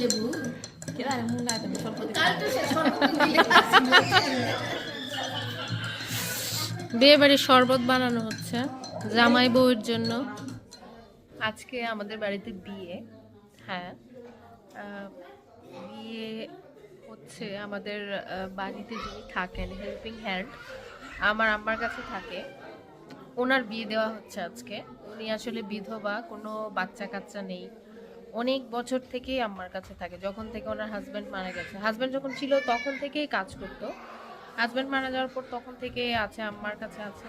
লেবু? কেরা মুঙ্গা তুমি স্বল্প কাল তো সে সর্বদিন বিয়ে বাড়ির শরবত বানানো হচ্ছে জামাই বউয়ের জন্য। আজকে আমাদের বাড়িতে বিয়ে হ্যাঁ। বিয়ে হচ্ছে আমাদের বাড়িতে যিনি থাকেন হেল্পিং হ্যান্ড আমার আম্মার কাছে থাকে। ওনার বিয়ে দেওয়া হচ্ছে আজকে। উনি আসলে বিধবা কোনো বাচ্চা কাচ্চা নেই। অনেক বছর থেকেই আম্মার কাছে থাকে, যখন থেকে ওনার হাজব্যান্ড মারা গেছে। হাজব্যান্ড যখন ছিল তখন থেকেই কাজ করতো। হাজব্যান্ড মারা যাওয়ার পর তখন থেকে আছে, আম্মার কাছে আছে।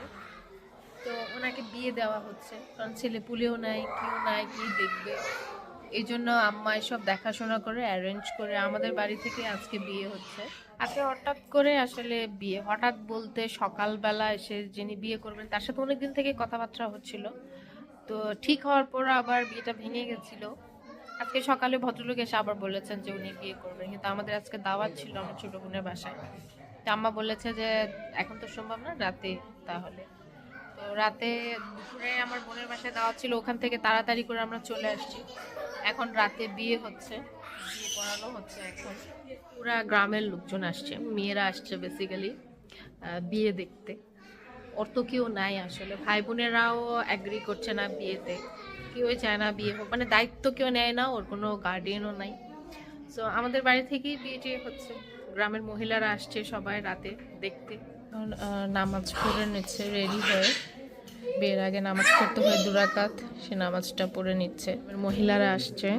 তো ওনাকে বিয়ে দেওয়া হচ্ছে, কারণ ছেলে পুলেও নাই, কেউ নাই, কি দেখবে? এই জন্য আম্মা এসব দেখাশোনা করে অ্যারেঞ্জ করে আমাদের বাড়ি থেকে আজকে বিয়ে হচ্ছে। আজকে হঠাৎ করে আসলে বিয়ে, হঠাৎ বলতে সকালবেলা এসে যিনি বিয়ে করবেন, তার সাথে অনেকদিন থেকে কথাবার্তা হচ্ছিল। তো ঠিক হওয়ার পর আবার বিয়েটা ভেঙে গেছিল। আজকে সকালে ভদ্রলোক এসে আবার বলেছেন যে উনি বিয়ে করবেন। কিন্তু আমাদের আজকে দাওয়াত ছিল আমার ছোট বোনের বাসায়। তো আম্মা বলেছে যে এখন তো সম্ভব না, রাতে তাহলে। তো রাতে দুপুরে আমার বোনের বাসায় দাওয়াত ছিল, ওখান থেকে তাড়াতাড়ি করে আমরা চলে আসছি। এখন রাতে বিয়ে হচ্ছে, বিয়ে পড়ানো হচ্ছে এখন। পুরা গ্রামের লোকজন আসছে, মেয়েরা আসছে বেসিক্যালি বিয়ে দেখতে। ওর তো কেউ নাই আসলে। ভাই বোনেরাও অ্যাগ্রি করছে না বিয়েতে। কেউই চায় না বিয়ে হোক মানে দায়িত্ব কেউ নেয় না, ওর কোনো গার্ডিয়ানও নাই। সো আমাদের বাড়ি থেকেই বিয়েটি হচ্ছে। গ্রামের মহিলারা আসছে সবাই রাতে দেখতে। নামাজ পড়ে নিচ্ছে রেডি হয়ে। বিয়ের আগে নামাজ পড়তে হয় দুরাকাত, সে নামাজটা পড়ে নিচ্ছে। মহিলারা আসছে।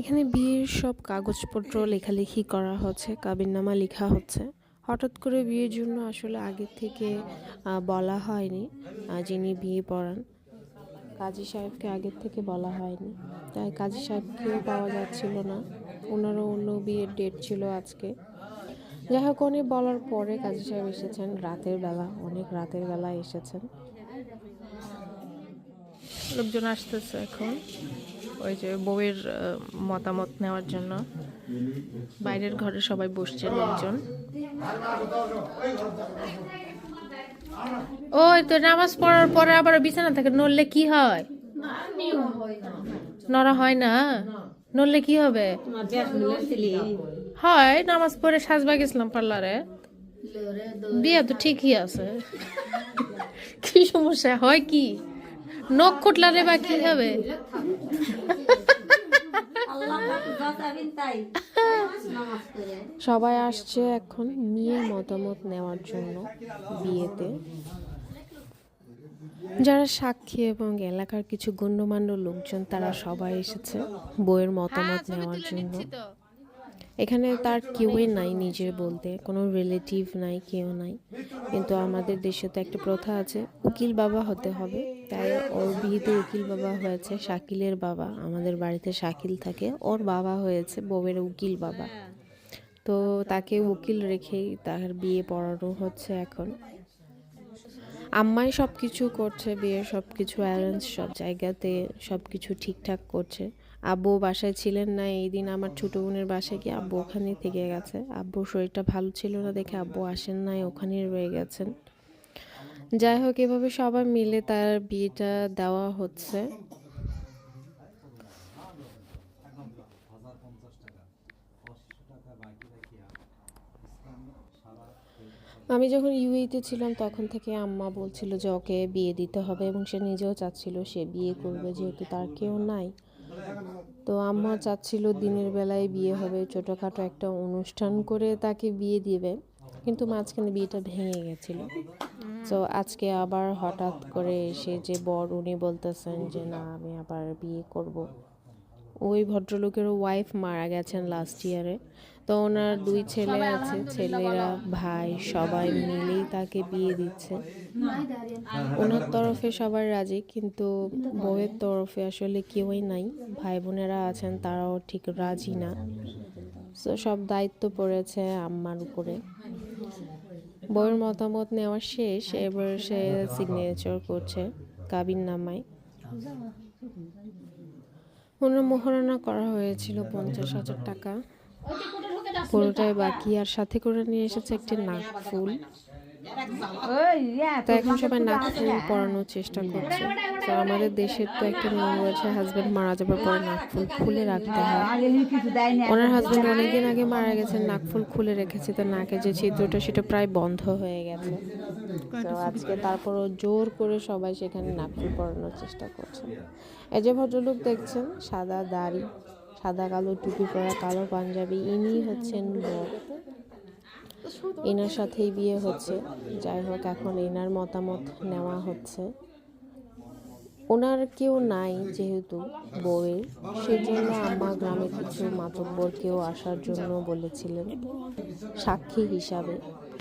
এখানে বিয়ের সব কাগজপত্র লেখালেখি করা হচ্ছে, কাবিননামা লেখা হচ্ছে। হঠাৎ করে বিয়ের জন্য আসলে আগে থেকে বলা হয়নি যিনি বিয়ে পড়ান। কাজী সাহেবকে আগের থেকে বলা হয়নি। তাই কাজী সাহেবকেও পাওয়া যাচ্ছিল না। ওনারও অন্য বিয়ের ডেট ছিল আজকে। যাই হোক, উনি বলার পরে কাজী সাহেব এসেছেন। রাতের বেলা, অনেক রাতের বেলা এসেছেন। লোকজন আসতেছে এখন। ওই যে বউয়ের মতামত নেওয়ার জন্য। বাইরের ঘরে সবাই বসছে লোকজন। ওই তো নামাজ পড়ার পরে আবার বিছানা থেকে নড়লে কি হয়? নড়া হয় না? নড়লে কি হবে? হয়, নামাজ পড়ে সাজবা গেছিলাম পার্লারে। বিয়ে তো ঠিকই আছে। কি সমস্যা? হয় কি? নখ কুটলারে বা কি হবে? সবাই আসছে এখন মেয়ের মতামত নেওয়ার জন্য বিয়েতে। যারা সাক্ষী এবং এলাকার কিছু গণ্যমান্য লোকজন তারা সবাই এসেছে বইয়ের মতামত নেওয়ার জন্য। এখানে তার কেউই নাই নিজের বলতে কোনো রিলেটিভ নাই কেউ নাই। কিন্তু আমাদের দেশে তো একটা প্রথা আছে উকিল বাবা হতে হবে। তাই ওর বিয়েতে উকিল বাবা হয়েছে শাকিলের বাবা। আমাদের বাড়িতে শাকিল থাকে। ওর বাবা হয়েছে বউয়ের উকিল বাবা। তো তাকে উকিল রেখেই তার বিয়ে পড়ানো হচ্ছে এখন। আম্মাই সব কিছু করছে, বিয়ের সব কিছু অ্যারেঞ্জ সব জায়গাতে সব কিছু ঠিকঠাক করছে। আব্বু বাসায় ছিলেন না, এই দিন আমার ছোটো বোনের বাসায় গিয়ে আব্বু ওখানেই থেকে গেছে। আব্বুর শরীরটা ভালো ছিল না দেখে আব্বু আসেন নাই, ওখানেই রয়ে গেছেন। যাই হোক, এভাবে সবাই মিলে তার বিয়েটা দেওয়া হচ্ছে। আমি যখন ইউএইতে ছিলাম, তখন থেকে আম্মা বলছিল যে ওকে বিয়ে দিতে হবে এবং সে নিজেও চাচ্ছিল সে বিয়ে করবে, যেহেতু তার কেউ নাই। তো আম্মা চাচ্ছিল দিনের বেলায় বিয়ে হবে, ছোটোখাটো একটা অনুষ্ঠান করে তাকে বিয়ে দিবে, কিন্তু মাঝখানে বিয়েটা ভেঙে গেছিল। তো আজকে আবার হঠাৎ করে এসে যে বর উনি বলতেছেন যে না আমি আবার বিয়ে করব। ওই ভদ্রলোকের ওয়াইফ মারা গেছেন লাস্ট ইয়ারে তো ওনার দুই ছেলে আছে ছেলেরা ভাই সবাই মিলেই তাকে বিয়ে দিচ্ছে। ওনার তরফে সবাই রাজি কিন্তু বউয়ের তরফে আসলে কেউই নাই। ভাই বোনেরা আছেন তারাও ঠিক রাজি না। তো সব দায়িত্ব পড়েছে আম্মার উপরে। বউয়ের মতামত নেওয়া শেষ এবার সে সিগনেচার করছে কাবিন নামায়। ওনার মোহরানা করা হয়েছিল পঞ্চাশ হাজার টাকা। পুরোটাই বাকি আর সাথে করে নিয়ে এসেছে একটি নাক ফুল। তো এখন সবাই নাক ফুল পরানোর চেষ্টা করছে। তো আমাদের দেশের তো একটা নিয়ম রয়েছে হাজবেন্ড মারা যাবার পরে নাক ফুল খুলে রাখতে হয়। ওনার হাজবেন্ড অনেকদিন আগে মারা গেছেন নাক ফুল খুলে রেখেছে তো নাকে যে ছিদ্রটা সেটা প্রায় বন্ধ হয়ে গেছে। তো আজকে তারপরও জোর করে সবাই সেখানে নাক ফুল পরানোর চেষ্টা করছে। এই যে ভদ্রলোক দেখছেন সাদা দাড়ি সাদা কালো টুপি পরা কালো পাঞ্জাবি ইনি হচ্ছেন বর। এনার সাথেই বিয়ে হচ্ছে। যাই হোক, এখন এনার মতামত নেওয়া হচ্ছে। ওনার কেউ নাই যেহেতু বউয়ের, সেজন্য আম্মা গ্রামে কিছু মাতব্বর কেউ আসার জন্য বলেছিলেন। সাক্ষী হিসাবে।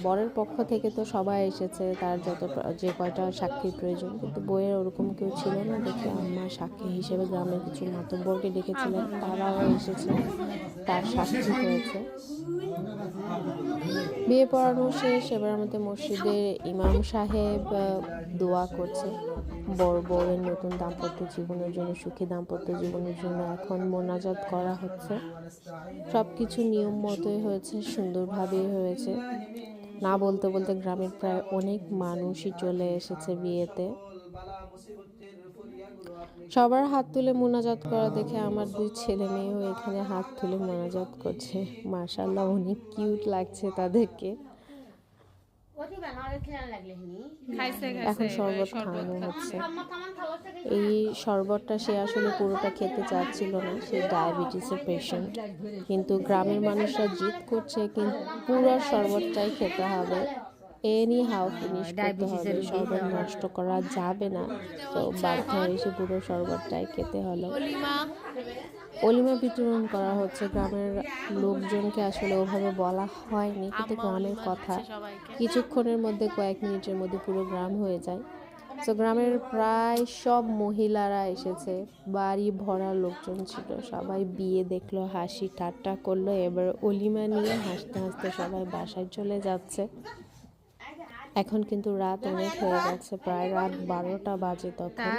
বরের পক্ষ থেকে তো সবাই এসেছে, তার যত যে কয়টা সাক্ষীর প্রয়োজন, কিন্তু বইয়ের ওরকম কেউ ছিল না দেখে আম্মা সাক্ষী হিসেবে গ্রামের কিছু মাতব্বরকে ডেকেছিলেন, তারাও এসেছে, তার সাক্ষী হয়েছে। বিয়ে পড়ানো শেষ, এবার আমাদের মসজিদের ইমাম সাহেব দোয়া করছে। বড় বউয়ের নতুন দাম্পত্য জীবনের জন্য, সুখী দাম্পত্য জীবনের জন্য এখন মোনাজাত করা হচ্ছে। সব কিছু নিয়ম মতোই হয়েছে, সুন্দরভাবেই হয়েছে। না বলতে বলতে গ্রামের প্রায় অনেক মানুষই চলে এসেছে বিয়েতে। সবার হাত তুলে মোনাজাত করা দেখে আমার দুই ছেলে মেয়েও এখানে হাত তুলে মোনাজাত করছে। মাশাল্লাহ অনেক কিউট লাগছে তাদেরকে। এখন শরবত খাওয়ানো হচ্ছে। এই শরবতটা সে আসলে পুরোটা খেতে চাচ্ছিল না সে ডায়াবেটিসের পেশেন্ট কিন্তু গ্রামের মানুষরা জিদ করছে কিন্তু পুরো শরবতটাই খেতে হবে। এনি হাউ ফিনিশ করতে হবে। শরবত নষ্ট করা যাবে না। তো বাধ্য হয়ে সে পুরো শরবতটাই খেতে হলো। অলিমা বিতরণ করা হচ্ছে। গ্রামের লোকজনকে আসলে ওভাবে বলা হয়নি কিন্তু গ্রামের কথা কিছুক্ষণের মধ্যে কয়েক মিনিটের মধ্যে পুরো গ্রাম হয়ে যায়। তো গ্রামের প্রায় সব মহিলারা এসেছে বাড়ি ভরা লোকজন ছিল সবাই বিয়ে দেখল হাসি ঠাট্টা করল এবার অলিমা নিয়ে হাসতে হাসতে সবাই বাসায় চলে যাচ্ছে। এখন কিন্তু রাত অনেক হয়ে গেছে প্রায় রাত বারোটা বাজে তখন।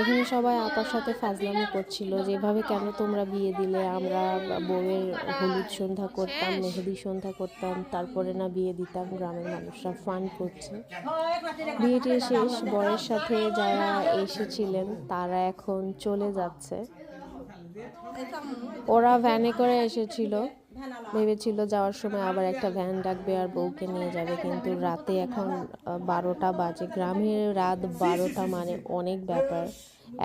এখানে সবাই আপার সাথে ফাজলামি করছিল যেভাবে কেন তোমরা বিয়ে দিলে? আমরা বউয়ের হলুদ সন্ধ্যা করতাম, মেহেদি সন্ধ্যা করতাম, তারপরে না বিয়ে দিতাম। গ্রামের মানুষরা ফান করছে। বিয়েটি শেষ, বরের সাথে যারা এসেছিলেন, তারা এখন চলে যাচ্ছে। ওরা ভ্যানে করে এসেছিল। ভেবেছিল যাওয়ার সময় আবার একটা ভ্যান ডাকবে আর বউকে নিয়ে যাবে, কিন্তু রাতে এখন বারোটা বাজে। গ্রামের রাত বারোটা মানে অনেক ব্যাপার।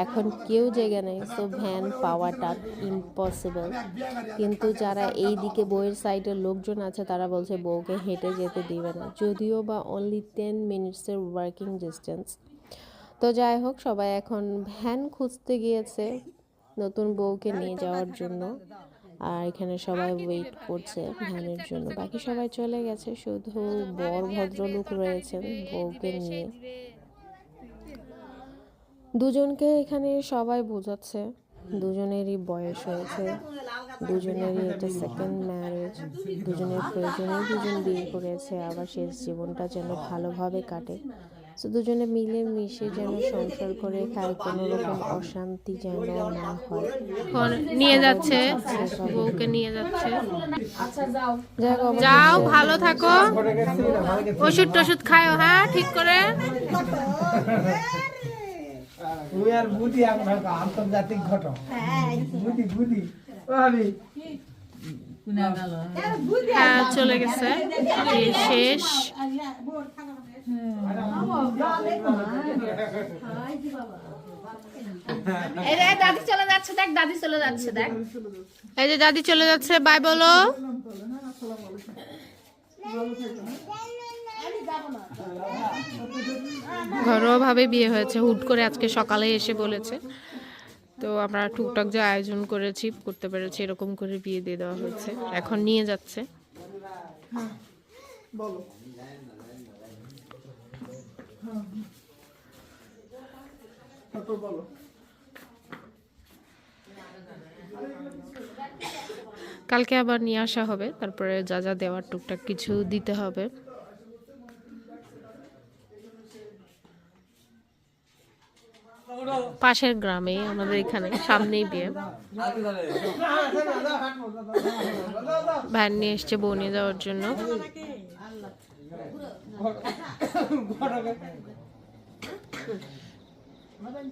এখন কেউ জেগে নেই, তো ভ্যান পাওয়াটা ইম্পসিবল কিন্তু যারা এই দিকে বইয়ের সাইডের লোকজন আছে, তারা বলছে বউকে হেঁটে যেতে দিবে না। যদিও বা অনলি টেন মিনিটসের ওয়ার্কিং ডিস্টেন্স তো যাই হোক, সবাই এখন ভ্যান খুঁজতে গিয়েছে নতুন বউকে নিয়ে যাওয়ার জন্য। আর এখানে সবাই ওয়েট করছে ভ্যানের জন্য। বাকি সবাই চলে গেছে, শুধু বর ভদ্রলোক রয়েছেন বউকে নিয়ে। দুজনকে এখানে সবাই বোঝাচ্ছে। দুজনেরই বয়স হয়েছে, দুজনেরই এটা সেকেন্ড ম্যারেজ দুজনের প্রয়োজনে দুজন বিয়ে করেছে। আবার শেষ জীবনটা যেন ভালোভাবে কাটে। তো দুজনে মিলে মিশে যেন সংসার করে খায় কোনো রকম অশান্তি যেন না হয়। নিয়ে যাচ্ছে বউকে নিয়ে যাচ্ছে। যাও ভালো। থাকো। ওষুধ টষুধ খাও হ্যাঁ ঠিক করে? তুই আর বুদ্ধি আমরা আন্তর্জাতিক ঘটক। বুদ্ধি বুদ্ধি আমি হ্যাঁ চলে গেছে। শেষ। দাদি চলে যাচ্ছে দেখ দাদি চলে যাচ্ছে দেখ। এই যে দাদি চলে যাচ্ছে বাই বলো। ঘরোয়াভাবে বিয়ে হয়েছে হুট করে আজকে সকালে এসে বলেছে। তো আমরা টুকটাক যে আয়োজন করেছি করতে পেরেছি এরকম করে বিয়ে দিয়ে দেওয়া হয়েছে। এখন নিয়ে যাচ্ছে। কালকে আবার নিয়ে আসা হবে, তারপরে যা যা দেওয়ার টুকটাক কিছু দিতে হবে। পাশের গ্রামে, আমাদের এখানে, সামনেই বিয়ে। ভ্যান নিয়ে এসছে বউ নিয়ে যাওয়ার জন্য। 挂着挂着呗麻你